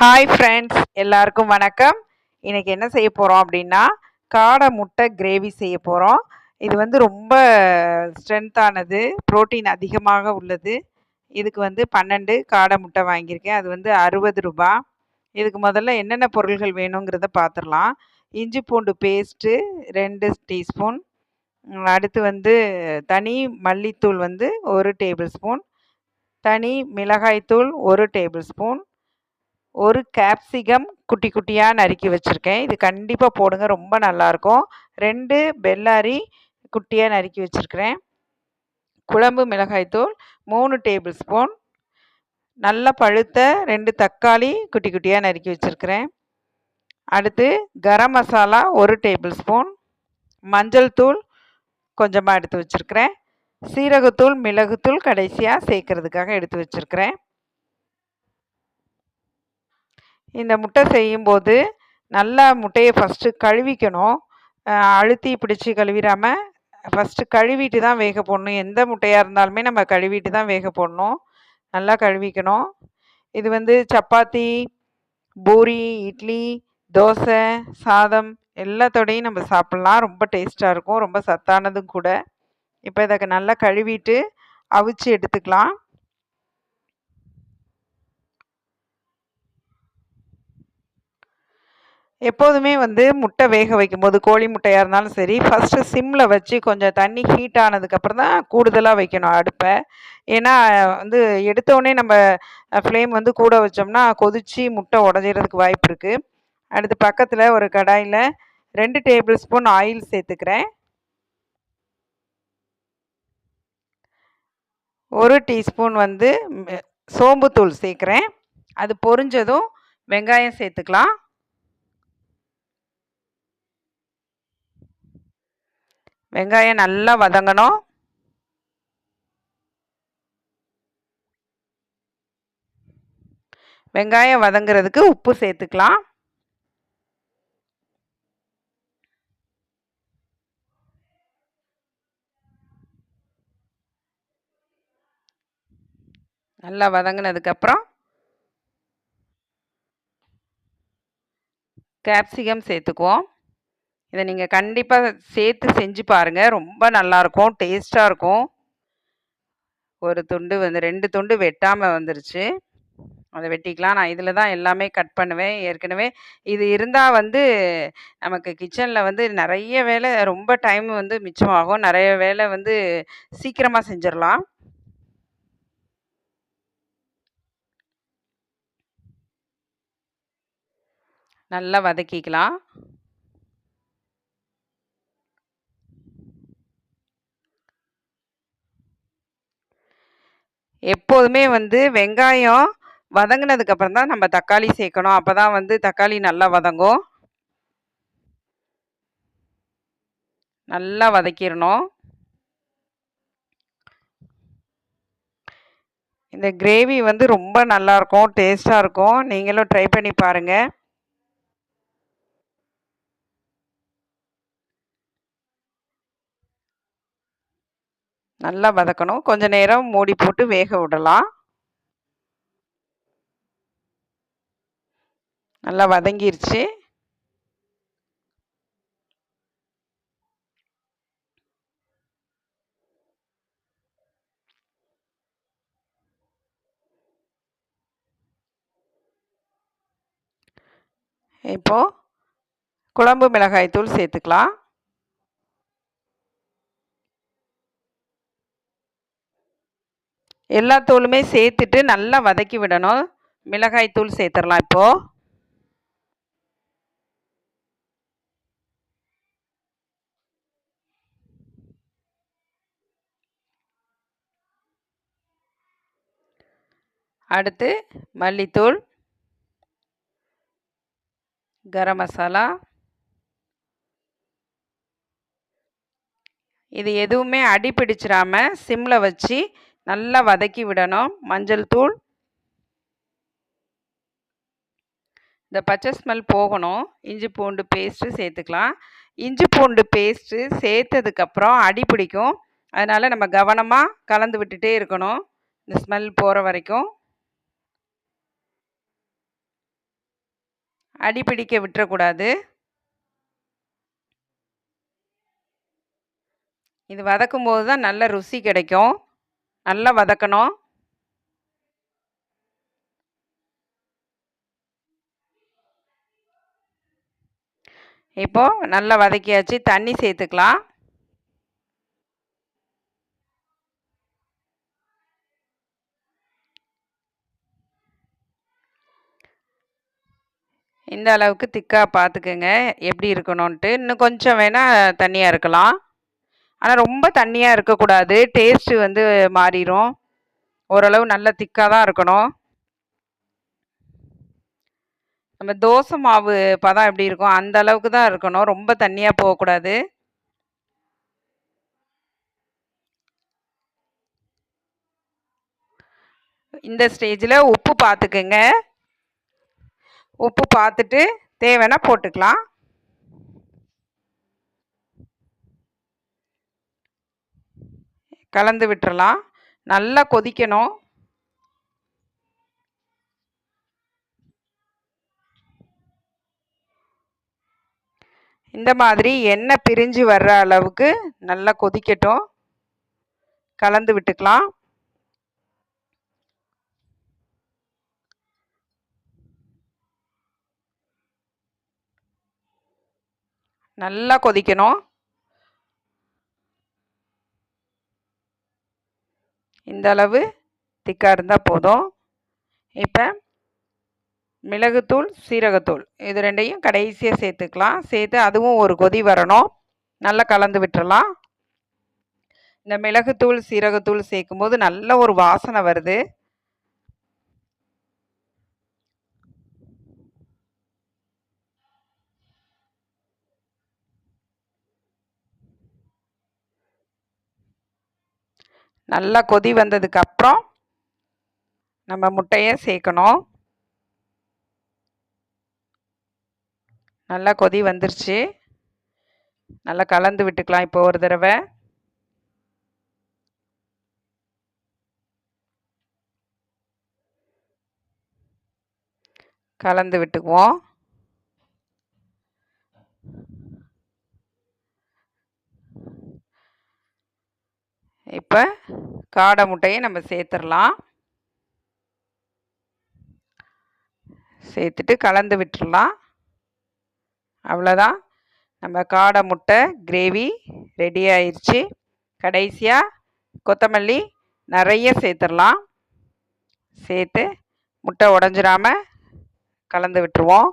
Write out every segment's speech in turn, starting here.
Hi friends எல்லாருக்கும் வணக்கம். இன்றைக்கி என்ன செய்ய போகிறோம் அப்படின்னா காடை முட்டை கிரேவி செய்ய போகிறோம் இது வந்து ரொம்ப ஸ்ட்ரென்த்தானது புரோட்டீன் அதிகமாக உள்ளது. இதுக்கு வந்து பன்னெண்டு காடை முட்டை வாங்கியிருக்கேன். அது வந்து அறுபது ரூபா. இதுக்கு முதல்ல என்னென்ன பொருள்கள் வேணுங்கிறத பார்த்துடலாம் இஞ்சி பூண்டு பேஸ்ட்டு ரெண்டு டீஸ்பூன் அடுத்து வந்து தனி மல்லித்தூள் வந்து ஒரு டேபிள் ஸ்பூன் தனி மிளகாய்த்தூள் ஒரு டேபிள் ஸ்பூன் ஒரு கேப்சிகம் குட்டி குட்டியாக நறுக்கி வச்சுருக்கேன். இது கண்டிப்பாக போடுங்க ரொம்ப நல்லாயிருக்கும். ரெண்டு பெல்லாரி குட்டியாக நறுக்கி வச்சுருக்கிறேன். குழம்பு மிளகாய்த்தூள் மூணு டேபிள் ஸ்பூன் நல்ல பழுத்த ரெண்டு தக்காளி குட்டி குட்டியாக நறுக்கி வச்சுருக்கிறேன். அடுத்து கரம் மசாலா ஒரு டேபிள் ஸ்பூன் மஞ்சள் தூள் கொஞ்சமாக எடுத்து வச்சுருக்கிறேன். சீரகத்தூள் மிளகுத்தூள் கடைசியாக சேர்க்கறதுக்காக எடுத்து வச்சுருக்கிறேன். இந்த முட்டை செய்யும்போது நல்லா முட்டையை ஃபஸ்ட்டு கழுவிக்கணும். அழுத்தி பிடிச்சி கழுவிடாமல் ஃபஸ்ட்டு கழுவிட்டு தான் வேக போடணும். எந்த முட்டையாக இருந்தாலுமே நம்ம கழுவிட்டு தான் வேக போடணும். நல்லா கழுவிக்கணும். இது வந்து சப்பாத்தி பூரி இட்லி தோசை சாதம் எல்லாத்தோடையும் நம்ம சாப்பிட்லாம். ரொம்ப டேஸ்ட்டாக இருக்கும். ரொம்ப சத்தானதும் கூட. இப்போ இதை நல்லா கழுவிட்டு அவிச்சு எடுத்துக்கலாம். எப்போதுமே வந்து முட்டை வேக வைக்கும்போது கோழி முட்டையாக இருந்தாலும் சரி ஃபஸ்ட்டு சிம்மில் வச்சு கொஞ்சம் தண்ணி ஹீட் ஆனதுக்கப்புறம் தான் கூடுதலாக வைக்கணும் அடுப்பை. ஏன்னா வந்து எடுத்தோடனே நம்ம ஃப்ளேம் வந்து கூட வச்சோம்னா கொதித்து முட்டை உடஞ்சிறதுக்கு வாய்ப்பு இருக்குது அடுத்து பக்கத்தில் ஒரு கடாயில் ரெண்டு டேபிள் ஸ்பூன் ஆயில் சேர்த்துக்கிறேன். ஒரு டீஸ்பூன் வந்து சோம்புத்தூள் சேர்க்குறேன். அது பொரிஞ்சதும் வெங்காயம் சேர்த்துக்கலாம். வெங்காயம் நல்லா வதங்கணும். வெங்காயம் வதங்குறதுக்கு உப்பு சேர்த்துக்கலாம். நல்லா வதங்கினதுக்கப்புறம் கேப்சிகம் சேர்த்துக்குவோம். இதை நீங்கள் கண்டிப்பாக சேர்த்து செஞ்சு பாருங்கள் ரொம்ப நல்லாயிருக்கும் டேஸ்ட்டாக இருக்கும். ஒரு துண்டு வந்து ரெண்டு துண்டு வெட்டாமல் வந்துருச்சு. அதை வெட்டிக்கலாம். நான் இதில் தான் எல்லாமே கட் பண்ணுவேன். ஏற்கனவே இது இருந்தால் வந்து நமக்கு கிச்சனில் வந்து நிறைய வேலை ரொம்ப டைம் வந்து மிச்சமாகும். நிறைய வேலை வந்து சீக்கிரமாக செஞ்சிடலாம். நல்லா வதக்கிக்கலாம். எப்போதுமே வந்து வெங்காயம் வதங்கினதுக்கப்புறம் தான் நம்ம தக்காளி சேர்க்கணும். அப்போ தான் வந்து தக்காளி நல்லா வதங்கும். நல்லா வதக்கிடணும். இந்த கிரேவி வந்து ரொம்ப நல்லாயிருக்கும் டேஸ்ட்டாக இருக்கும். நீங்களும் ட்ரை பண்ணி பாருங்கள் நல்லா வதக்கணும். கொஞ்ச நேரம் மூடி போட்டு வேக விடலாம். நல்லா வதங்கிருச்சு. இப்போ குழம்பு மிளகாய் தூள் சேர்த்துக்கலாம். எல்லா தூளுமே சேர்த்துட்டு நல்லா வதக்கி விடணும். மிளகாய் தூள் சேர்த்துடலாம் இப்போது அடுத்து மல்லித்தூள் கரம் மசாலா. இது எதுவுமே அடி பிடிச்சிடாம சிம்மில் வச்சு நல்லா வதக்கி விடணும். மஞ்சள் தூள். இந்த பச்சை ஸ்மெல் போகணும். இஞ்சி பூண்டு பேஸ்ட்டு சேர்த்துக்கலாம். இஞ்சி பூண்டு பேஸ்ட்டு சேர்த்ததுக்கப்புறம் அடி பிடிக்கும். அதனால் நம்ம கவனமாக கலந்து விட்டுட்டே இருக்கணும். இந்த ஸ்மெல் போகிற வரைக்கும். அடி பிடிக்க விட்டுறக்கூடாது. இது வதக்கும் போது தான் நல்ல ருசி கிடைக்கும். நல்லா வதக்கணும். இப்போ நல்லா வதக்கியாச்சு. தண்ணி சேர்த்துக்கலாம். இந்த அளவுக்கு திக்காக பார்த்துக்குங்க. எப்படி இருக்கணும்ன்ட்டு. இன்னும் கொஞ்சம் வேணால் தண்ணியாக இருக்கலாம். ஆனால் ரொம்ப தண்ணியாக இருக்கக்கூடாது. டேஸ்ட்டு வந்து மாறிடும் ஓரளவு நல்ல திக்காக தான் இருக்கணும். நம்ம தோசை மாவு பதம் எப்படி இருக்கும்? அந்த அளவுக்கு தான் இருக்கணும். ரொம்ப தண்ணியாக போகக்கூடாது. இந்த ஸ்டேஜில் உப்பு பார்த்துக்குங்க. உப்பு பார்த்துட்டு தேவைன்னா போட்டுக்கலாம். கலந்து விட்டுறலாம். நல்லா கொதிக்கணும். இந்த மாதிரி எண்ணெய் பிரிஞ்சு வர்ற அளவுக்கு நல்லா கொதிக்கட்டும். கலந்து விட்டுக்கலாம். நல்லா கொதிக்கணும். இந்த அளவு திக்காக இருந்தால் போதும். இப்போ மிளகுத்தூள் சீரகத்தூள் இது ரெண்டையும் கடைசியாக சேர்த்துக்கலாம். சேர்த்து அதுவும் ஒரு கொதி வரணும். நல்லா கலந்து விட்டுறலாம். இந்த மிளகுத்தூள் சீரகத்தூள் சேர்க்கும்போது நல்ல ஒரு வாசனை வருது. நல்லா கொதி வந்ததுக்கப்புறம் நம்ம முட்டையை சேர்க்கணும். நல்லா கொதி வந்துருச்சு. நல்லா கலந்து விட்டுக்கலாம் இப்போ ஒரு தடவை. கலந்து விட்டுக்குவோம். இப்போ காடை முட்டையை நம்ம சேர்த்துடலாம் சேர்த்துட்டு கலந்து விட்டுடலாம் அவ்வளோதான் நம்ம காடை முட்டை கிரேவி ரெடி ஆயிடுச்சு கடைசியாக கொத்தமல்லி நிறைய சேர்த்துடலாம் சேர்த்து முட்டை உடஞ்சிராம கலந்து விட்டுருவோம்.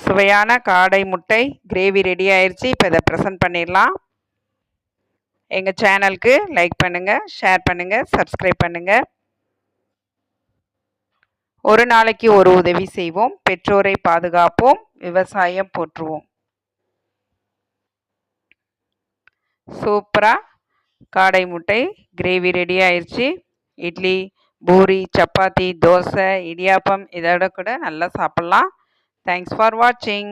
சுவையான காடை முட்டை கிரேவி ரெடி ஆயிடுச்சு இப்போ இதை ப்ரெசன்ட் பண்ணிடலாம். எங்கள் சேனலுக்கு லைக் பண்ணுங்கள் ஷேர் பண்ணுங்கள் சப்ஸ்கிரைப் பண்ணுங்கள் ஒரு நாளைக்கு ஒரு உதவி செய்வோம். பெற்றோரை பாதுகாப்போம். விவசாயம் போற்றுவோம். சூப்பராக காடை முட்டை கிரேவி ரெடி ஆயிடுச்சு இட்லி பூரி சப்பாத்தி தோசை இடியாப்பம் இதோட கூட நல்லா சாப்பிட்லாம். தேங்க்ஸ் ஃபார் வாட்சிங்